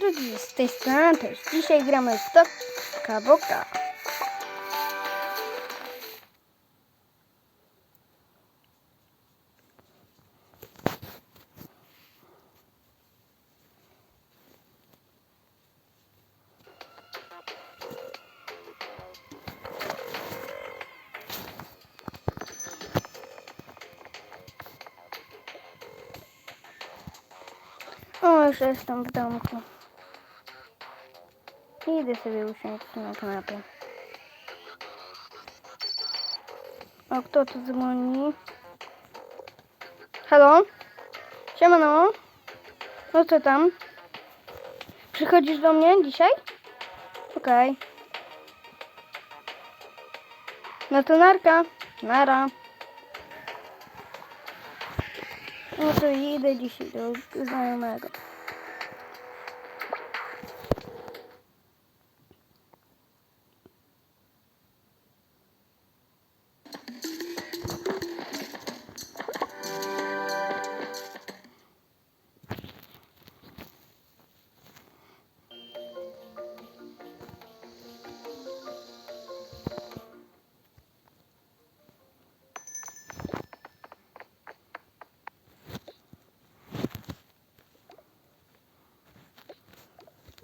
drodzy, z tej strony też. Dzisiaj gramy w Toka Boka. O, już jestem w domku. Idę sobie usiąść na kanapie. O, kto tu dzwoni? Halo? Siemano? No co tam? Przychodzisz do mnie dzisiaj? Okej. No to narka. Nara. No to idę dzisiaj do znajomego.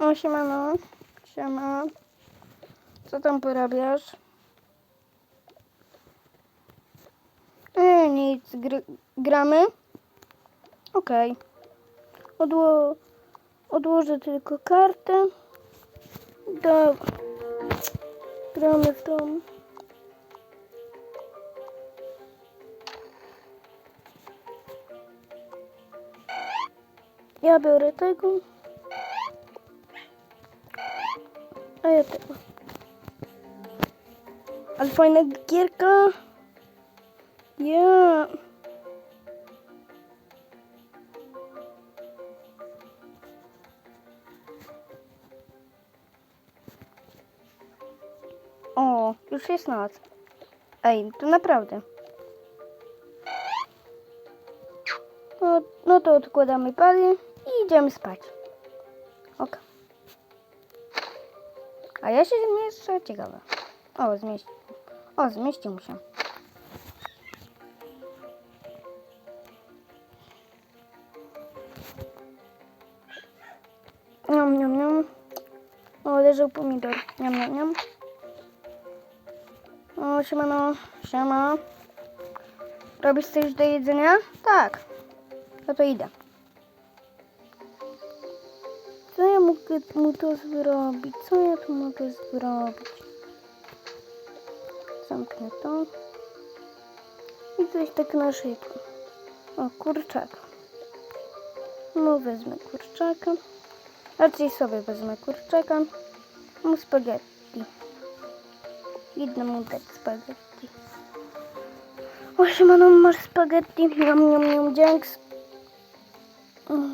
O, siemano. Siema. Co tam porabiasz? E, nic. Gr gramy? Okej. Odło odłożę tylko kartę. Do... Gramy w tą. Ja biorę tego. A ja tego. Ale fajna gierka. Ja. O, już jest noc. Ej, to naprawdę. No, no to odkładamy palię i idziemy spać. A ja się zmieszczę, ciekawe. O, zmieści. O, zmieścił się. Niam, niam, niam. O, leżał pomidor. Niam, niam, niam. O, siemano, siema. Robisz coś do jedzenia? Tak. No to idę. Mogę mu to zrobić? Co ja tu mogę zrobić? Zamknę to. I coś tak na szybko. O, kurczak. No, wezmę kurczaka. Raczej sobie wezmę kurczaka. Mu spaghetti. Idę mu dać spaghetti. O, siemano, masz spaghetti. Niam, niam, niam, dzięks.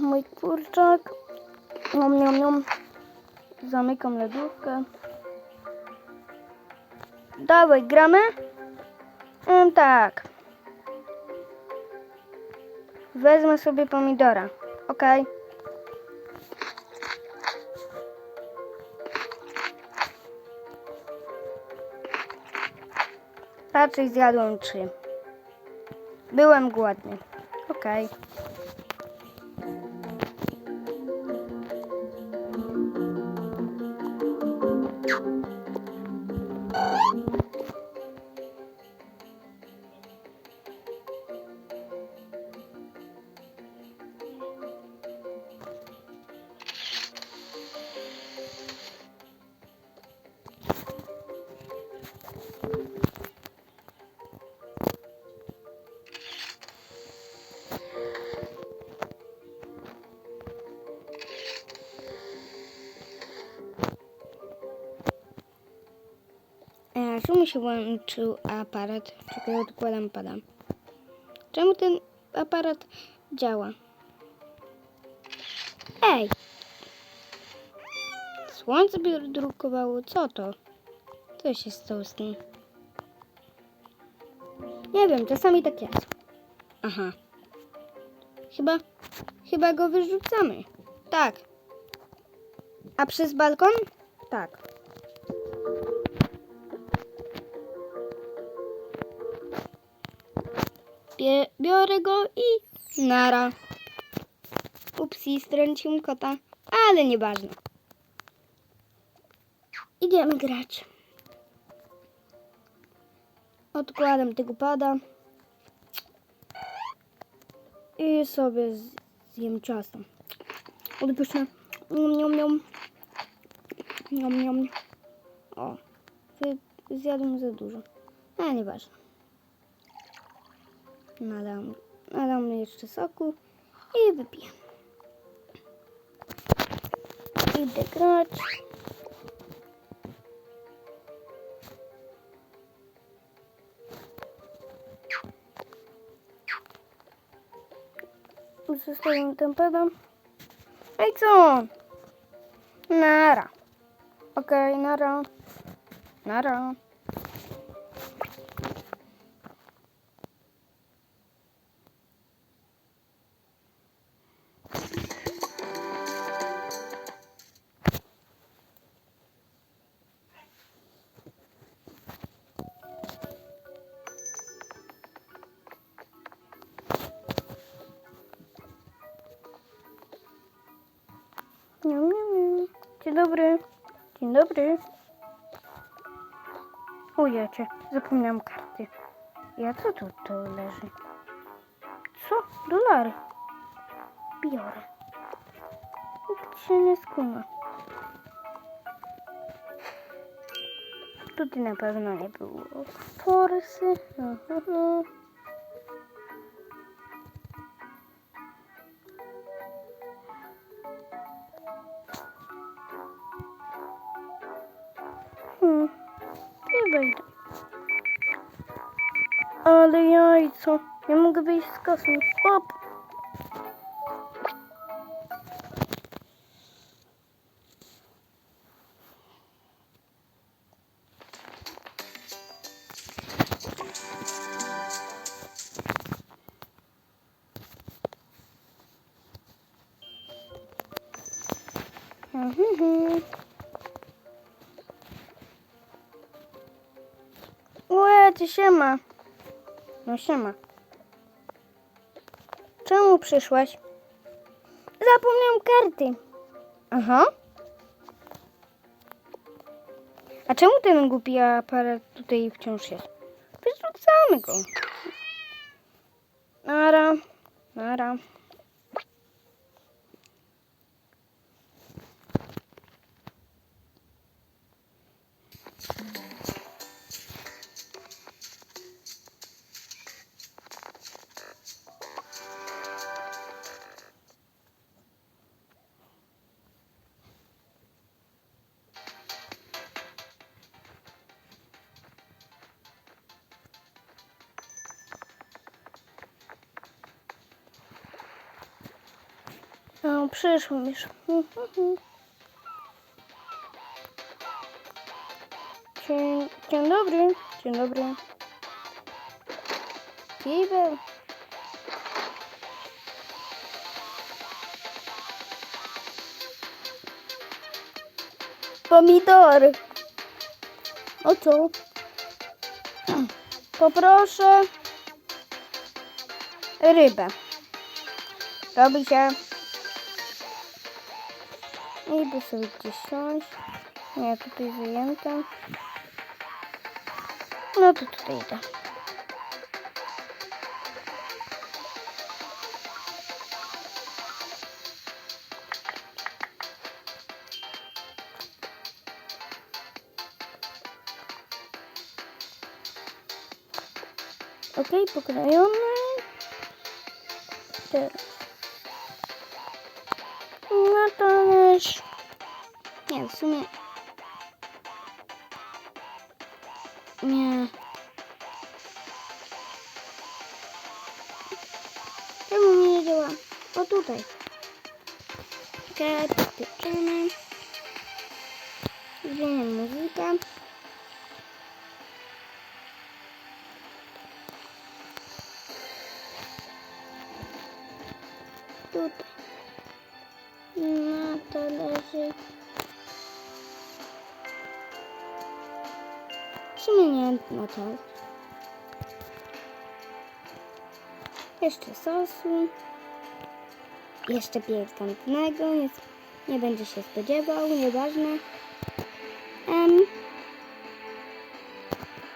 Mój kurczak. Niam, niam, niam. Zamykam lodówkę. Dawaj, gramy? Mm, tak. Wezmę sobie pomidora. Okej. Raczej zjadłem trzy. Byłem głodny. Okej. E, Czemu się włączył aparat? Czekaj, odkładam pada. Czemu ten aparat działa? Ej! Słońce by drukowało. Co to? Co się stało z tym? Nie wiem, czasami tak jest. Aha. Chyba, chyba go wyrzucamy. Tak. A przez balkon? Tak. Biorę go i nara. Upsi, strąciłem kota, ale nieważne. Idziemy grać. Odkładam tego pada. I sobie zjem ciasto. Odpuszczę. Niam, niam. Niam, niam. O, zjadłem za dużo. Ale nieważne. Nadam, nadam jeszcze soku i wypiję. Idę grać. Zostawiam ten pedał. No i co? Nara. Okej, nara. Nara. Dzień dobry. Dzień dobry. Ujecie, zapomniałam karty. Ja co tu to leży? Co? Dolary. Biorę. Nikt się nie skuma. Tutaj na pewno nie było forsy. Mhm. Hmm. Nie wejdę. Ale jajco. Nie mogę wyjść z ty siema. No siema. Czemu przyszłaś? Zapomniałam karty. Aha. A czemu ten głupi aparat tutaj wciąż jest? Wyrzucamy go. Nara. Nara. No, przyszłam już. Dzień, dzień dobry. Dzień dobry. Kibel. Pomidory. O co? Poproszę rybę. Robi się. Idę sobie gdzieś siąść. Nie, tutaj zajęte. No to tutaj idę. Okej, pokrojone. No to już... Nie, w sumie... Nie. Czemu mi nie działa? O tutaj. Czekaj, podpieczemy. Zmieniam muzykę. To. Jeszcze sosu. Jeszcze pikantnego, nie, nie będzie się spodziewał, nieważne. Em.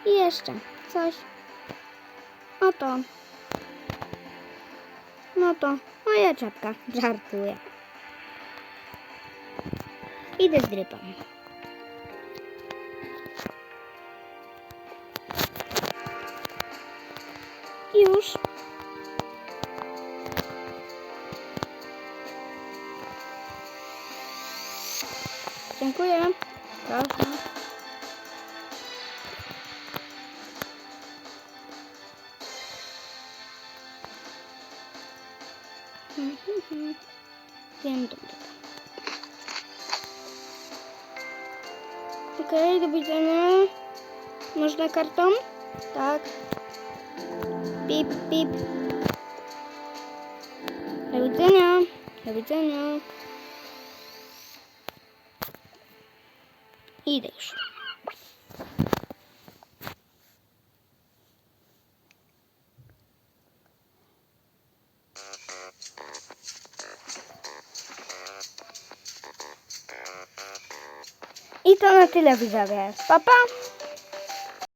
I jeszcze coś. Oto. No to moja czapka. Żartuję. Idę z. Już. Dziękuję. Proszę. Wiem, dobra. Okej, do widzenia. Można kartą? Tak. Pip, pip. Do widzenia. Do widzenia. Idę już. I to na tyle widzowie. Pa, pa.